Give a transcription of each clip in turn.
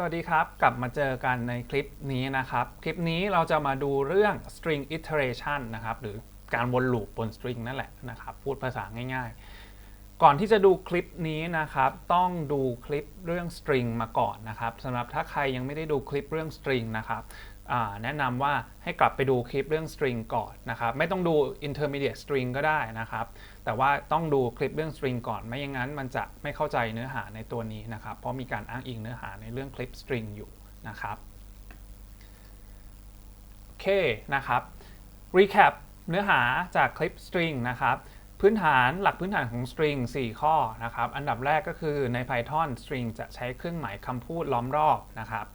สวัสดีครับ กลับมาเจอกันในคลิปนี้นะครับ คลิปนี้เราจะมาดูเรื่อง string iteration นะครับ หรือการวนลูปบน string นั่นแหละนะครับ พูดภาษาง่ายๆ ก่อนที่จะดูคลิปนี้นะครับ ต้องดูคลิปเรื่อง string มาก่อนนะครับสำหรับถ้าใครยังไม่ได้ดูคลิปเรื่อง string นะครับ แนะนำว่าให้กลับไปดูคลิปเรื่อง string ก่อนนะครับ ไม่ต้องดู intermediate string ก็ได้นะครับ แต่ว่าต้องดูคลิปเรื่อง string ก่อน ไม่อย่างนั้นมันจะไม่เข้าใจเนื้อหาในตัวนี้นะครับ เพราะมีการอ้างอิงเนื้อหาในเรื่องคลิป string อยู่นะครับ โอเคนะครับ recap เนื้อหาจากคลิป string นะครับพื้นฐานหลักพื้นฐานของ string 4 ข้อนะครับ อันดับแรกก็คือใน Python string จะใช้เครื่องหมายคำพูดล้อมรอบนะครับ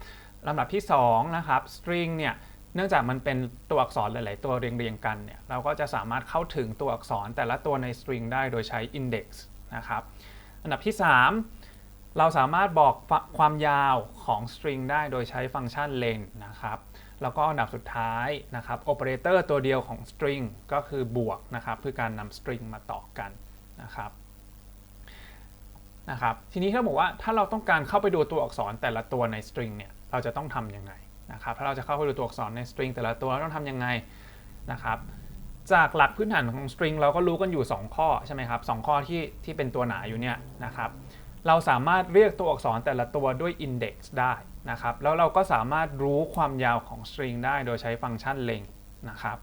ลำดับที่2นะครับ string เนี่ยเนื่องจากมันเป็นตัวอักษรหลาย ๆ ตัวเรียงๆกันเนี่ยเราก็จะสามารถเข้าถึงตัวอักษรแต่ละตัวใน string ได้โดยใช้ index นะครับอันดับที่ 3 เราสามารถบอกความยาวของ string ได้โดยใช้ฟังก์ชัน len นะครับแล้วก็อันดับสุดท้ายนะครับ operator ตัวเดียวของ string ก็คือบวกนะครับคือการนำ string มาต่อกันนะครับ นะครับทีนี้ถ้าบอกว่าถ้าเราต้องการเข้าไปดูตัวอักษรแต่ละตัวใน string เนี่ยเราจะต้องทำยังไงนะครับถ้าเราจะเข้าไปดูตัวอักษรใน string แต่ละตัวเราต้องทำยังไงนะครับจากหลักพื้นฐานของ string เราก็รู้กันอยู่ 2 ข้อใช่ไหมครับสข้อที่ที่เป็นตัวหนาอยู่เนี่ยนะครับเราสามารถเรียกตัวอักษรแต่ละตัวด้วย index ได้นะครับแล้วเราก็สามารถรู้ความยาวของ string ได้โดยใช้ฟังก์ชัน len นะครับ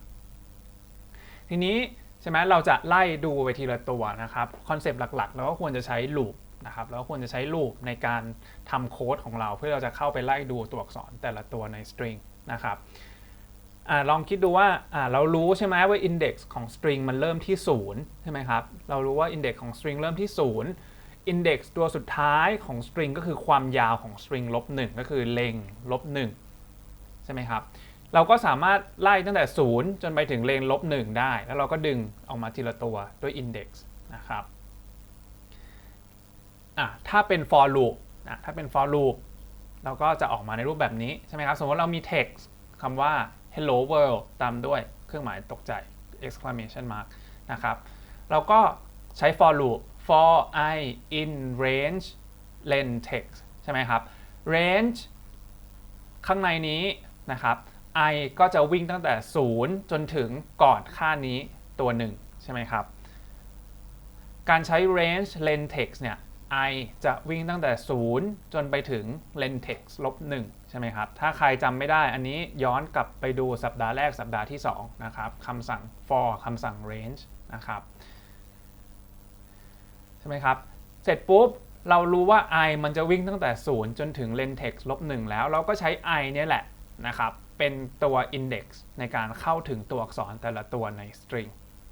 ทีนี้ใช่ไหมเราจะไล่ดูไปทีละตัวนะครับคอนเซปต์หลักๆ เราก็ควรจะใช้ loop นะครับเราควรจะใช้ loop ในการทำโค้ดของเรา เพื่อเราจะเข้าไปไล่ดูตัวอักษรแต่ละตัวใน string นะครับอลองคิดดูว่าเรารู้ใช่ไหมว่า index ของ string มันเริ่มที่ 0 ใช่ไหมครับ เรารู้ว่า index ของ string เริ่มที่ 0 index ตัวสุดท้ายของ string ก็คือความยาวของ string ลบ1ก็คือเลงลบ1ใช่ไหมครับ เราก็สามารถไล่ตั้งแต่ 0 จนไปถึงเลงลบ1ได้ แล้วเราก็ดึงออกมาทีละตัวด้วย index นะครับ อะถ้าเป็น for loop นะถ้าเป็น for loop เราก็จะออกมาในรูปแบบนี้ใช่ไหมครับ สมมติเรามี text คำว่า hello world ตามด้วยเครื่องหมายตกใจ exclamation mark นะครับ เราก็ใช้ for loop for i in range len text ใช่ไหมครับ range ข้างในนี้นะครับ i ก็จะวิ่งตั้งแต่ 0 จนถึงก่อนค่านี้ตัวหนึ่งใช่ไหมครับ การใช้ range len text เนี่ย i จะวิ่งตั้งแต่ 0 จนไปถึง lentex ลบ1ใช่ไหมครับ ถ้าใครจำไม่ได้อันนี้ย้อนกลับไปดูสัปดาห์แรกสัปดาห์ที่ 2 นะครับคำสั่ง for คำสั่ง range นะครับ ใช่ไหมครับ เสร็จปุ๊บ เรารู้ว่า i มันจะวิ่งตั้งแต่ 0 จนถึง lentex ลบ1แล้ว เราก็ใช้ i เนี่ยแหละนะครับเป็นตัว index ในการเข้าถึงตัวอักษรแต่ละตัวใน string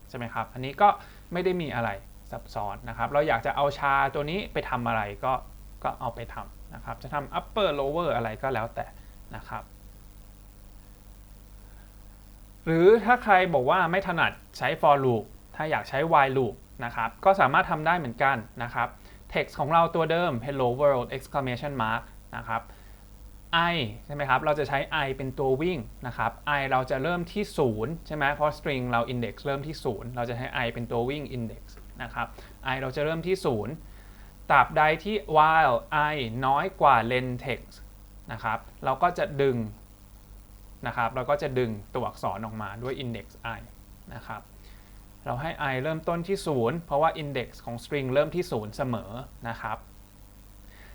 ใช่ไหมครับ อันนี้ก็ไม่ได้มีอะไร ซับซ้อนนะครับ เราอยากจะเอาชาตัวนี้ไปทำอะไรก็ก็เอาไปทำนะครับ จะทำ upper lower อะไรก็แล้วแต่นะครับ หรือถ้าใครบอกว่าไม่ถนัดใช้ for loop ถ้าอยากใช้ while loop นะครับก็สามารถทำได้เหมือนกันนะครับ text ของเราตัวเดิม hello world exclamation mark นะครับ i ใช่ไหมครับ เราจะใช้ i เป็นตัววิ่งนะครับ i เราจะเริ่มที่ 0 ใช่ไหมเพราะ string เรา index เริ่มที่ 0 เราจะใช้ i เป็นตัววิ่ง index นะครับ i เราจะเริ่มที่ 0ตราบใดที่ while i น้อยกว่า len text นะครับเราก็จะดึงนะครับเราก็จะดึงตัวอักษรออกมาด้วย index i นะครับเราให้ i เริ่มต้นที่ 0 เพราะว่า index ของ string เริ่มที่ 0 เสมอนะครับ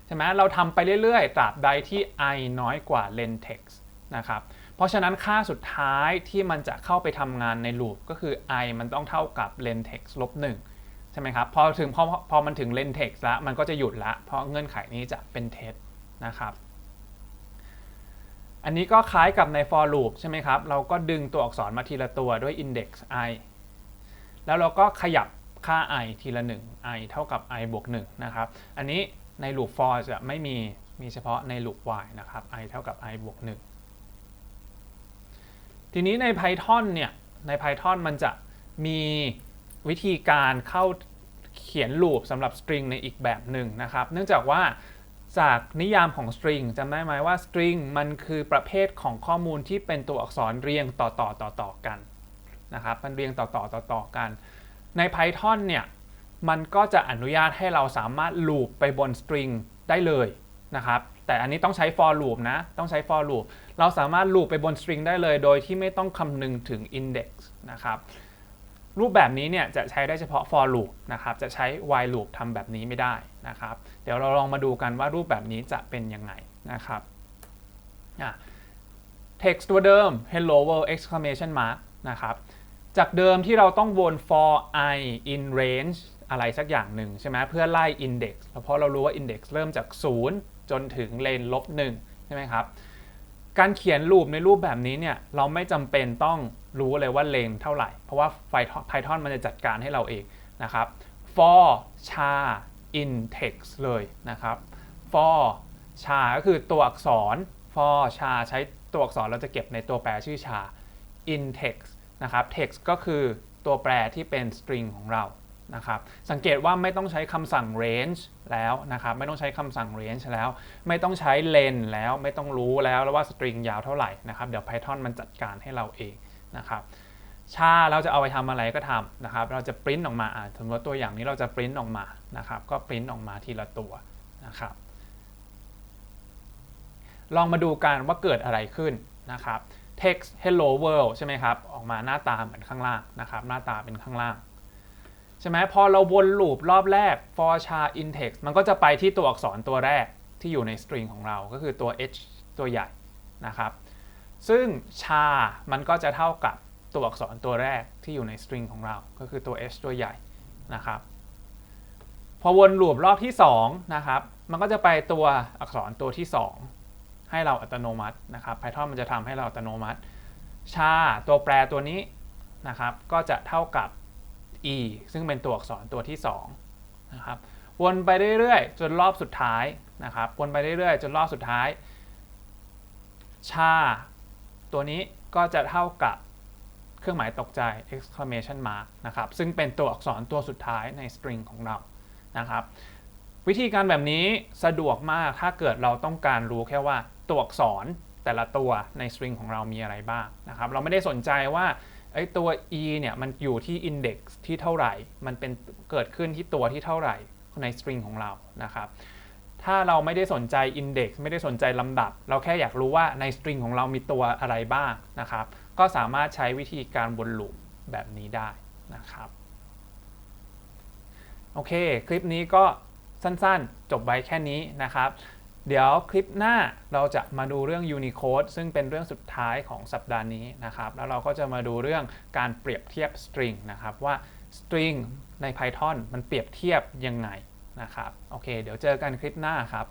ใช่ไหมเราทำไปเรื่อยๆ ตราบใดที่ i น้อยกว่า len text นะครับเพราะฉะนั้นค่าสุดท้ายที่มันจะเข้าไปทำงานใน loop ก็คือ i มันต้องเท่ากับ len text ลบ1 ใช่ไหมครับพอถึงพอพอมันถึง len text แล้วมันก็จะหยุดละ เพราะเงื่อนไขนี้จะเป็นเท็จนะครับ อันนี้ก็คล้ายกับใน for loop ใช่ไหมครับ เราก็ดึงตัวอักษรมาทีละตัวด้วย index i แล้วเราก็ขยับค่า i ทีละ 1 i เท่ากับ i บวก1นะครับ อันนี้ใน loop for จะไม่มีมีเฉพาะใน loop while นะครับ i เท่ากับ i บวก1ทีนี้ใน Python เนี่ยใน Python มันจะมี วิธีการเข้าเขียนลูปสำหรับสตริงในอีกแบบหนึ่งนะครับ เนื่องจากว่าจากนิยามของสตริงจำได้ไหมว่าสตริงมันคือประเภทของข้อมูลที่เป็นตัวอักษรเรียงต่อต่อต่อต่อกันนะครับมันเรียงต่อต่อต่อต่อกัน ใน Python เนี่ยมันก็จะอนุญาตให้เราสามารถลูปไปบนสตริงได้เลยนะครับแต่อันนี้ต้องใช้ for loop นะ ต้องใช้ for loop เราสามารถ loop ไปบน string ได้เลย โดยที่ไม่ต้องคำนึงถึง index นะครับ รูปแบบนี้เนี่ยจะใช้ได้เฉพาะ for loop นะครับจะใช้ while loop ทำแบบนี้ไม่ได้นะครับ เดี๋ยวเราลองมาดูกันว่ารูปแบบนี้จะเป็นยังไงนะครับอะ text ตัวเดิม hello world exclamation mark นะครับจากเดิมที่เราต้องวน for i in range อะไรสักอย่างหนึ่งใช่ไหมเพื่อไล่ index แล้วเพราะเรารู้ว่า index เริ่มจาก 0 จนถึงเลนลบ1ใช่ไหมครับ การเขียนรูปในรูปแบบนี้เนี่ยเราไม่จำเป็นต้องรู้เลยว่าเลนเท่าไหร่ เพราะว่า Python มันจะจัดการให้เราเองนะครับ for char in text เลยนะครับ for char ก็คือตัวอักษร for char ใช้ตัวอักษรเราจะเก็บในตัวแปรชื่อ char in text นะครับ text ก็คือตัวแปรที่เป็น string ของเรา นะครับสังเกตว่าไม่ต้องใช้คำสั่ง range แล้วนะครับไม่ต้องใช้คำสั่ง range แล้ว ไม่ต้องใช้ len แล้วไม่ต้องรู้แล้วว่า string ยาวเท่าไหร่นะครับเดี๋ยว Python มันจัดการให้เราเองนะครับชาเราจะเอาไปทำอะไรก็ทำนะครับเราจะปริ้นออกมาสมมติตัวอย่างนี้เราจะปริ้นออกมานะครับก็ปริ้นออกมาทีละตัวนะครับลองมาดูกันว่าเกิดอะไรขึ้นนะครับ text hello world ใช่ไหมครับ ออกมาหน้าตาเหมือนข้างล่างนะครับ หน้าตาเป็นข้างล่าง ใช่ไหมพอเราวนลูปรอบแรก for char in text มันก็จะไปที่ตัวอักษรตัวแรกที่อยู่ใน string ของเราก็คือตัว h ตัวใหญ่นะครับ ซึ่ง char มันก็จะเท่ากับตัวอักษรตัวแรกที่อยู่ใน string ของเรา ก็คือตัว h ตัวใหญ่นะครับ พอวนลูปรอบที่2นะครับ มันก็จะไปตัวอักษรตัวที่ 2 ให้เราอัตโนมัตินะครับ Python มันจะทำให้เราอัตโนมัติ ชา ตัวแปรตัวนี้นะครับ ก็จะเท่ากับ e ซึ่งเป็นตัวอักษรตัวที่2นะครับวนไปเรื่อยๆ จนรอบสุดท้ายนะครับวนไปเรื่อยๆ จนรอบสุดท้าย ชา ตัวนี้ก็จะเท่ากับเครื่องหมายตกใจ exclamation mark นะครับ ซึ่งเป็นตัวอักษรตัวสุดท้ายใน string ของเรา นะครับ วิธีการแบบนี้สะดวกมาก ถ้าเกิดเราต้องการรู้แค่ว่าตัวอักษรแต่ละตัวใน string ของเรามีอะไรบ้างนะครับ เราไม่ได้สนใจว่า ไอ้ตัว e เนี่ยมันอยู่ที่ index ที่เท่าไหร่ มันเป็นเกิดขึ้นที่ตัวที่เท่าไหร่ใน string ของเรานะครับ ถ้าเราไม่ได้สนใจ index ไม่ได้สนใจลำดับ เราแค่อยากรู้ว่าใน string ของเรามีตัวอะไรบ้างนะครับ ก็สามารถใช้วิธีการวนลูปแบบนี้ได้นะครับ โอเค คลิปนี้ก็สั้นๆ จบไว้แค่นี้นะครับ เดี๋ยวคลิปหน้าเราจะมาดูเรื่อง Unicode ซึ่งเป็นเรื่องสุดท้ายของสัปดาห์นี้นะครับ แล้วเราก็จะมาดูเรื่องการเปรียบเทียบ string นะครับว่า string ใน Python มันเปรียบเทียบยังไงนะครับ โอเค เดี๋ยวเจอกันคลิปหน้าครับ